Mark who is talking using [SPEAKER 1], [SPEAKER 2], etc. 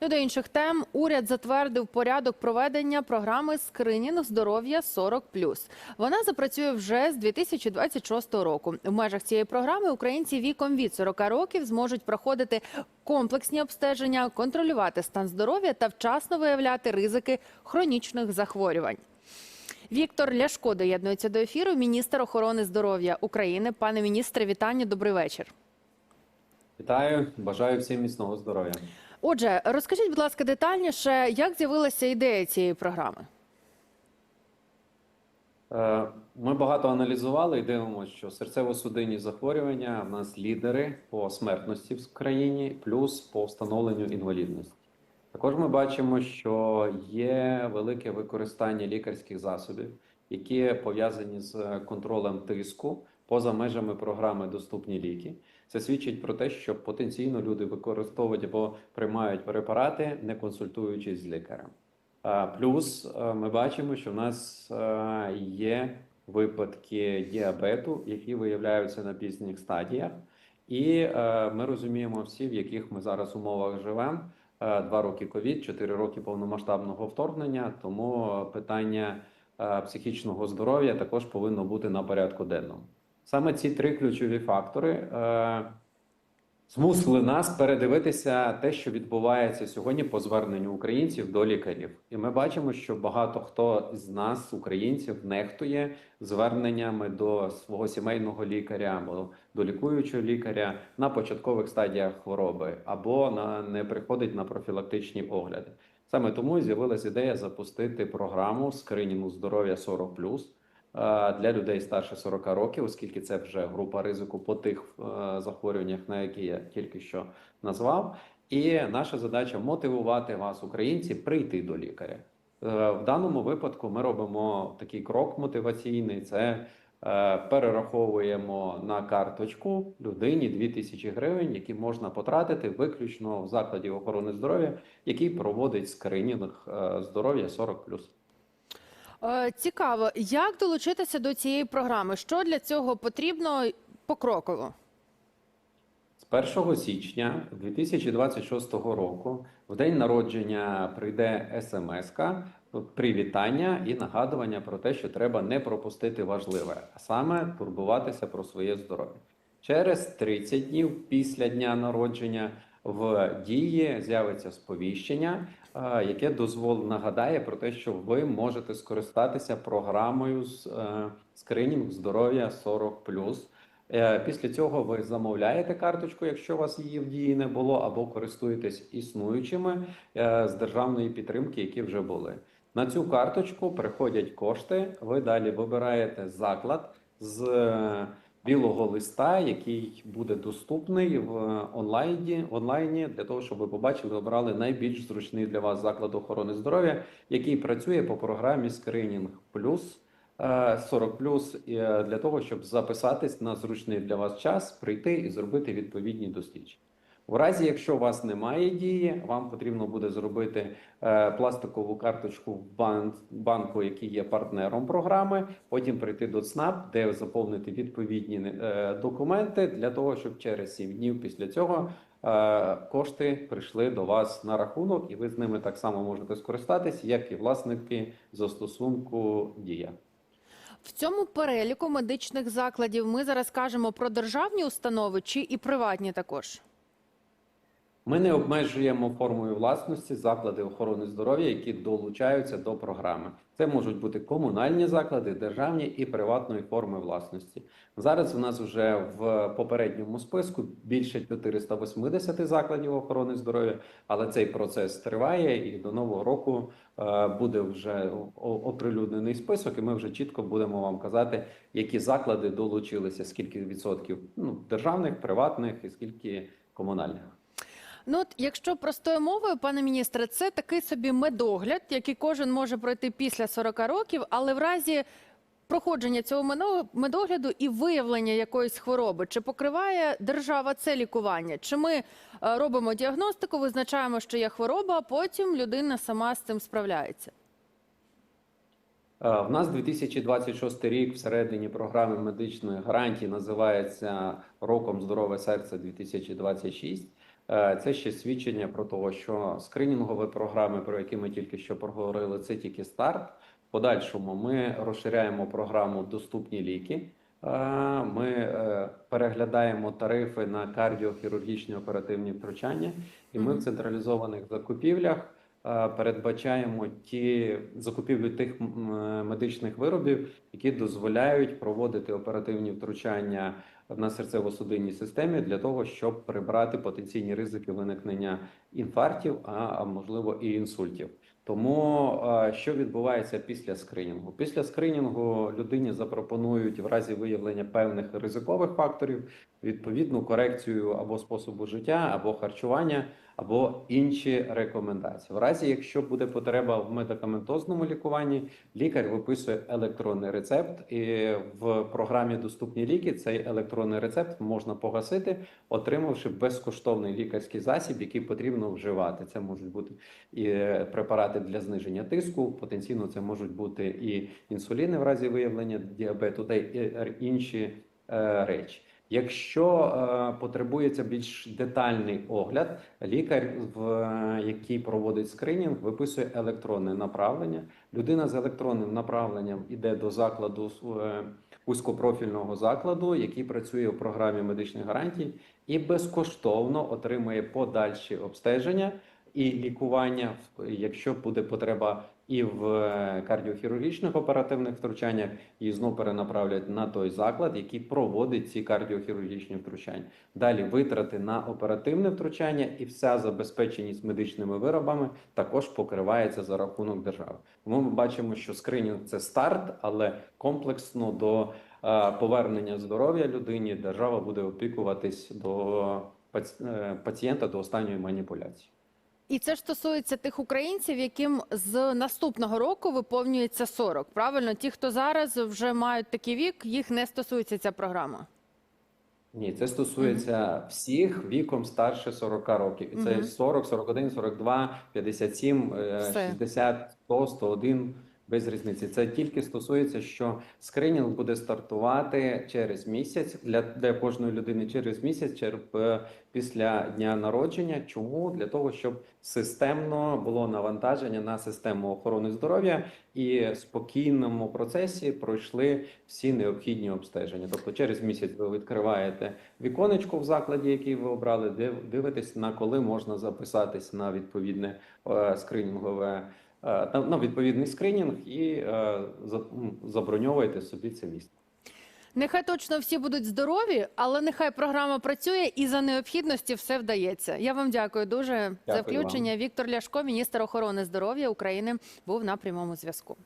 [SPEAKER 1] Ну, до інших тем уряд затвердив порядок проведення програми скринінг здоров'я 40+. Вона запрацює вже з 2026 року. В межах цієї програми українці віком від 40 років зможуть проходити комплексні обстеження, контролювати стан здоров'я та вчасно виявляти ризики хронічних захворювань. Віктор Ляшко доєднується до ефіру. Міністр охорони здоров'я України. Пане міністре, вітання. Добрий вечір.
[SPEAKER 2] Вітаю, бажаю всім міцного здоров'я.
[SPEAKER 1] Отже, розкажіть, будь ласка, детальніше, як з'явилася ідея цієї програми?
[SPEAKER 2] Е, Ми багато аналізували і дивимося, що серцево-судинні захворювання в нас лідери по смертності в країні, плюс по встановленню інвалідності. Також ми бачимо, що є велике використання лікарських засобів, які пов'язані з контролем тиску поза межами програми Доступні ліки. Це свідчить про те, що потенційно люди використовують або приймають препарати, не консультуючись з лікарем. А, Плюс е, ми бачимо, що в нас е, є випадки діабету, які виявляються на пізніх стадіях, і е, ми розуміємо всі, в яких ми зараз умовах живемо. Два роки ковід, чотири роки повномасштабного вторгнення. Тому питання психічного здоров'я також повинно бути на порядку денному. Саме ці три ключові фактори е, змусили нас передивитися те, що відбувається сьогодні по зверненню українців до лікарів. І ми бачимо, що багато хто з нас, українців, нехтує зверненнями до свого сімейного лікаря або до лікуючого лікаря на початкових стадіях хвороби, або на не приходить на профілактичні огляди. Саме тому з'явилася ідея запустити програму скринінгу здоров'я 40+, е, для людей старше 40 років, оскільки це вже група ризику по тих е, захворюваннях, на які я тільки що назвав. І наша задача мотивувати вас, українці, прийти до лікаря. Е, В даному випадку ми робимо такий крок мотиваційний: це е, перераховуємо на карточку людині 2000 гривень, які можна потратити виключно в закладі охорони здоров'я, який проводить скринінг е, здоров'я 40+.
[SPEAKER 1] Е, Цікаво, як долучитися до цієї програми? Що для цього потрібно покроково?
[SPEAKER 2] З 1 січня 2026 року, в день народження, прийде смс-ка, привітання і нагадування про те, що треба не пропустити важливе, а саме турбуватися про своє здоров'я. Через 30 днів після дня народження в дії з'явиться сповіщення, е, яке дозвол нагадає про те, що ви можете скористатися програмою з е, скринінг здоров'я 40+. Е, Після цього ви замовляєте карточку, якщо у вас її в дії не було, або користуєтесь існуючими з державної підтримки, які вже були. На цю карточку приходять кошти. Ви далі вибираєте заклад з білого листа, який буде доступний в онлайні, онлайні для того, щоб ви побачили, обрали найбільш зручний для вас заклад охорони здоров'я, який працює по програмі Скринінг Плюс. е, 40 плюс е, для того, щоб записатись на зручний для вас час, прийти і зробити відповідні дослідження. У разі, якщо у вас немає дії, вам потрібно буде зробити е, пластикову карточку в бан- банку, який є партнером програми. Потім прийти до ЦНАП, де заповнити відповідні е, документи для того, щоб через 7 днів після цього е, кошти прийшли до вас на рахунок, і ви з ними так само можете скористатись, як і власники застосунку Дія.
[SPEAKER 1] В цьому переліку медичних закладів ми зараз кажемо про державні установи чи і приватні також.
[SPEAKER 2] Ми не обмежуємо формою власності заклади охорони здоров'я, які долучаються до програми. Це можуть бути комунальні заклади, державні і приватної форми власності. Зараз у нас вже в попередньому списку більше 480 закладів охорони здоров'я, але цей процес триває, і до нового року е, буде вже оприлюднений список, і ми вже чітко будемо вам казати, які заклади долучилися, скільки відсотків ну, державних, приватних і скільки комунальних.
[SPEAKER 1] Ну, от, якщо простою мовою, пане міністре, це такий собі медогляд, який кожен може пройти після 40 років, але в разі проходження цього медогляду і виявлення якоїсь хвороби, чи покриває держава це лікування? Чи ми е, робимо діагностику, визначаємо, що є хвороба, а потім людина сама з цим справляється?
[SPEAKER 2] Е, В нас 2026 рік всередині програми медичної гарантії називається Роком здорове серце 2026. Е, Це ще свідчення про те, що скринінгові програми, про які ми тільки що проговорили, це тільки старт. В подальшому ми розширяємо програму Доступні ліки. Е, Ми е, переглядаємо тарифи на кардіохірургічні оперативні втручання, і ми в централізованих закупівлях передбачаємо ті закупівлю тих е, медичних виробів, які дозволяють проводити оперативні втручання на серцево-судинній системі для того, щоб прибрати потенційні ризики виникнення інфарктів, а, а можливо і інсультів. Тому е, що відбувається після скринінгу? Після скринінгу людині запропонують в разі виявлення певних ризикових факторів відповідну корекцію або способу життя, або харчування, або інші рекомендації. В разі, якщо буде потреба в медикаментозному лікуванні, лікар виписує електронний рецепт, і в програмі Доступні ліки цей електронний рецепт можна погасити, отримавши безкоштовний лікарський засіб, який потрібно вживати. Це можуть бути і препарати для зниження тиску. Потенційно це можуть бути і інсуліни в разі виявлення діабету, та е, інші е, речі. Якщо е, потребується більш детальний огляд, лікар, в який проводить скринінг, виписує електронне направлення. Людина з електронним направленням іде до закладу е, вузькопрофільного закладу, який працює у програмі медичних гарантій, і безкоштовно отримує подальші обстеження і лікування, якщо буде потреба і в е, кардіохірургічних оперативних втручаннях, і знов перенаправлять на той заклад, який проводить ці кардіохірургічні втручання. Далі витрати на оперативне втручання і вся забезпеченість медичними виробами також покривається за рахунок держави. Ми бачимо, що скринінг це старт, але комплексно до е, повернення здоров'я людині держава буде опікуватись до е, пацієнта до останньої маніпуляції.
[SPEAKER 1] І це ж стосується тих українців, яким з наступного року виповнюється 40. Правильно, ті, хто зараз вже мають такий вік, їх не стосується ця програма.
[SPEAKER 2] Ні, це стосується всіх віком старше 40 років. І це
[SPEAKER 1] Мгм.
[SPEAKER 2] 40, 41, 42, 57, е,
[SPEAKER 1] Все.
[SPEAKER 2] 60, 100, 101, без різниці. Це тільки стосується, що скринінг буде стартувати через місяць для, для кожної людини через місяць, через, після дня народження. Чому? Для того, щоб системно було навантаження на систему охорони здоров'я і в спокійному процесі пройшли всі необхідні обстеження. Тобто, через місяць ви відкриваєте віконечко в закладі, який ви обрали, див- дивитесь на коли можна записатись на відповідне е, скринінгове. Е, На, відповідний скринінг і е, заброньовуєте собі це місце.
[SPEAKER 1] Нехай точно всі будуть здорові, але нехай програма працює і за необхідності все вдається. Я вам дякую дуже за
[SPEAKER 2] включення.
[SPEAKER 1] включення. Віктор Ляшко, міністр охорони здоров'я України, був на прямому зв'язку.